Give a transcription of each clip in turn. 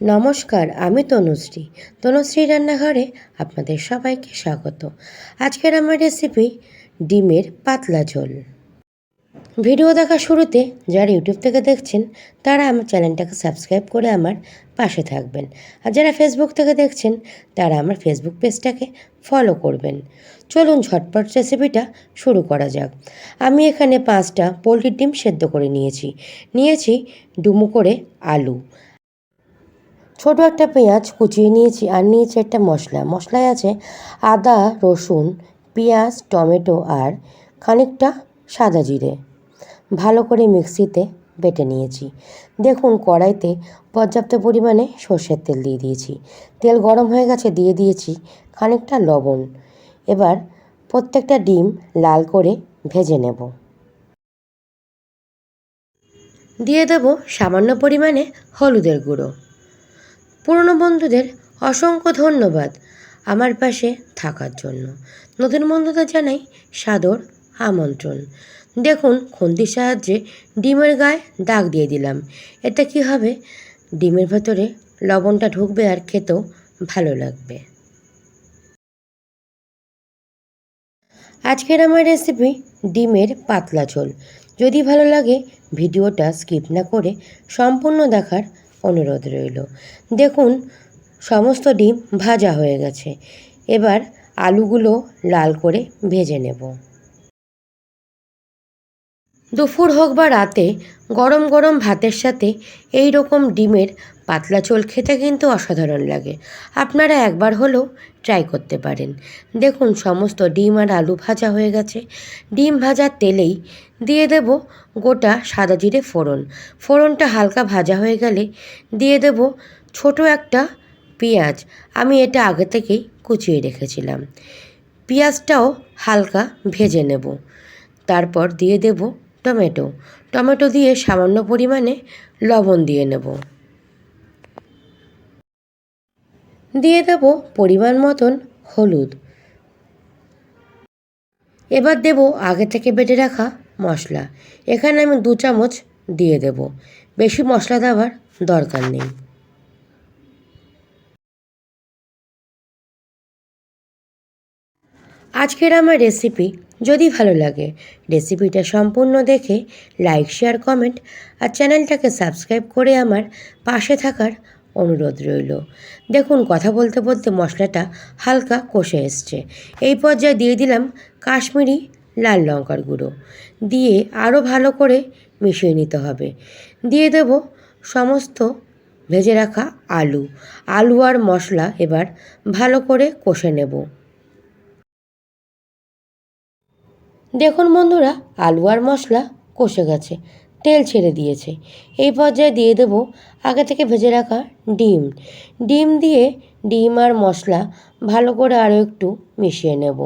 নমস্কার, আমি তনুশ্রী। তনুশ্রী রান্নাঘরে আপনাদের সবাইকে স্বাগত। আজকের আমার রেসিপি ডিমের পাতলা ঝোল। ভিডিও দেখা শুরুতে যারা ইউটিউব থেকে দেখছেন, তারা আমার চ্যানেলটাকে সাবস্ক্রাইব করে আমার পাশে থাকবেন। আর যারা ফেসবুক থেকে দেখছেন, তারা আমার ফেসবুক পেজটাকে ফলো করবেন। চলুন ঝটপট রেসিপিটা শুরু করা যাক। আমি এখানে পাঁচটা পোলট্রির ডিম সেদ্ধ করে নিয়েছি। নিয়েছি ডুমো করে আলু। ছোট একটা পেঁয়াজ কুচিয়ে নিয়েছি আর নিয়েছি একটা মশলা। মশলায় আছে আদা, রসুন, পেঁয়াজ, টমেটো আর খানিকটা সাদা জিরে। ভালো করে মিক্সিতে বেটে নিয়েছি। দেখুন, কড়াইতে পর্যাপ্ত পরিমাণে সর্ষের তেল দিয়ে দিয়েছি। তেল গরম হয়ে গেছে, দিয়ে দিয়েছি খানিকটা লবণ। এবার প্রত্যেকটা ডিম লাল করে ভেজে নেব। দিয়ে দেব সামান্য পরিমাণে হলুদের গুঁড়ো। পুরনো বন্ধুদের অসংখ্য ধন্যবাদ আমার পাশে থাকার জন্য। নতুন বন্ধুদের জানাই সাদর আমন্ত্রণ। দেখুন, খুন্তির সাহায্যে ডিমের গায়ে দাগ দিয়ে দিলাম। এটা কি হবে? ডিমের ভেতরে লবণটা ঢুকবে আর খেতেও ভালো লাগবে। আজকের আমার রেসিপি ডিমের পাতলা ঝোল। যদি ভালো লাগে, ভিডিওটা স্কিপ না করে সম্পূর্ণ দেখার অনুরোধ রইল। দেখুন, সমস্ত ডিম ভাজা হয়ে গেছে। এবার আলুগুলো লাল করে ভেজে নেব। দুপুর হোক বা রাতে গরম গরম ভাতের সাথে এই রকম ডিমের পাতলা ঝোল খেতে কিন্তু অসাধারণ লাগে। আপনারা একবার হলেও ট্রাই করতে পারেন। দেখুন, সমস্ত ডিম আর আলু ভাজা হয়ে গেছে। ডিম ভাজার তেলেই দিয়ে দেব গোটা সাদা জিরে ফোড়ন। ফোড়নটা হালকা ভাজা হয়ে গেলে দিয়ে দেব ছোট একটা পেঁয়াজ। আমি এটা আগে থেকেই কুচিয়ে রেখেছিলাম। পেঁয়াজটাও হালকা ভেজে নেব। তারপর দিয়ে দেব টমেটো। টমেটো দিয়ে সামান্য পরিমাণে লবণ দিয়ে নেব। দিয়ে দেব পরিমাণ মতন হলুদ। এবার দেব আগে থেকে বেটে রাখা মশলা। এখানে আমি দু চামচ দিয়ে দেব। বেশি মশলা দেওয়ার দরকার নেই। আজকের আমার রেসিপি যদি ভালো লাগে রেসিপিটা সম্পূর্ণ দেখে লাইক শেয়ার কমেন্ট আর চ্যানেলটাকে সাবস্ক্রাইব করে আমার পাশে থাকার অনুরোধ রইল। দেখুন, কথা বলতে বলতে মশলাটা হালকা কষে এসছে। এই পর্যায়ে দিয়ে দিলাম কাশ্মীরি লাল লঙ্কার গুঁড়ো। দিয়ে আরও ভালো করে মিশিয়ে নিতে হবে। দিয়ে দেব সমস্ত ভেজে রাখা আলু। আলু আর মশলা এবার ভালো করে কষে নেব। দেখুন বন্ধুরা, আলু আর মশলা কষে গেছে, তেল ছেড়ে দিয়েছে। এই পর্যায়ে দিয়ে দেব আগে থেকে ভেজে রাখা ডিম। ডিম দিয়ে ডিম আর মশলা ভালো করে আরও একটু মিশিয়ে নেব।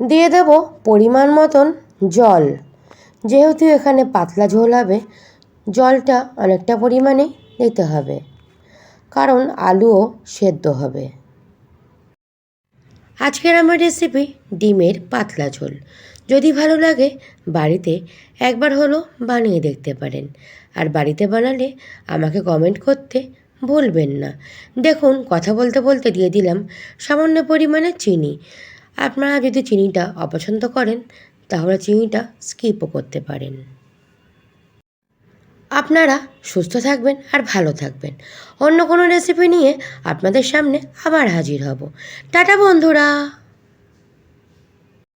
দিয়ে দেব পরিমাণ মতন জল। যেহেতু এখানে পাতলা ঝোল হবে, জলটা অনেকটা পরিমাণে দিতে হবে, কারণ আলুও সেদ্ধ হবে। আজকের আমার রেসিপি ডিমের পাতলা ঝোল। যদি ভালো লাগে, বাড়িতে একবার হলো বানিয়ে দেখতে পারেন। আর বাড়িতে বানালে আমাকে কমেন্ট করতে ভুলবেন না। দেখুন, কথা বলতে বলতে দিয়ে দিলাম সামান্য পরিমাণে চিনি। আপনারা যদি চিনিটা অপছন্দ করেন, তাহলে চিনিটা স্কিপও করতে পারেন। আপনারা সুস্থ থাকবেন আর ভালো থাকবেন। অন্য কোনো রেসিপি নিয়ে আপনাদের সামনে আবার হাজির হব। টাটা বন্ধুরা!